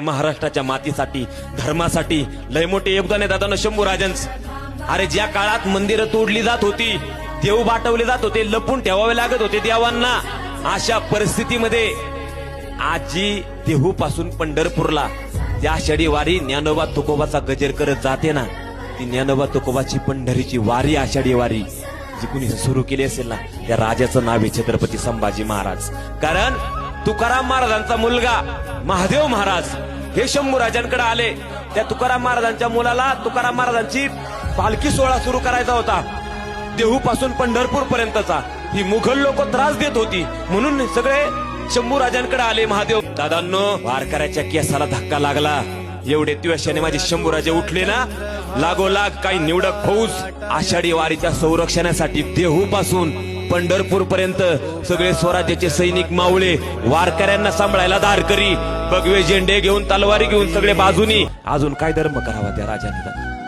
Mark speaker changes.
Speaker 1: महाराष्ट्राच्या मातीसाठी धर्मासाठी. लय मोठे योगदान आहे दादा शंभू राजांचं अरे ज्या काळात मंदिरं तोडली जात होती देव बाटवले जात होते लपून ठेवावे लागत होते देवांना अशा परिस्थितीमध्ये आजी देहू पासून पंढरपूरला त्या आषाढी वारी ज्ञानोबा तुकोबाचा गजर करत जाते ना ती ज्ञानोबा तुकोबाची पंढरीची वारी आषाढी वारी जी कुणी सुरू केली असेल ना त्या राजाचं नाव आहे छत्रपती संभाजी महाराज. कारण तुकाराम महाराजांचा मुलगा महादेव महाराज हे शंभू राजांकडे आले. त्या तुकाराम महाराजांच्या मुलाला तुकाराम महाराजांची पालखी सोहळा सुरू करायचा होता. देहू पासून पंढरपूर पर्यंतचा ही मुघल लोक त्रास देत होती. म्हणून सगळे शंभू राजांकडे आले. महादेव दादांनो वारकऱ्याच्या केसाला धक्का लागला. एवढे दिवसाने माझे शंभूराजे उठले ना? लागोलाग काही निवडक फौज आषाढी वारीच्या संरक्षणासाठी देहू पासून पंढरपूर पर्यंत सगळे स्वराज्याचे सैनिक मावळे वारकऱ्यांना सांभाळायला दारकरी भगवे झेंडे घेऊन तलवारी घेऊन सगळे बाजूनी. अजून काय धर्म करावा त्या राजाने?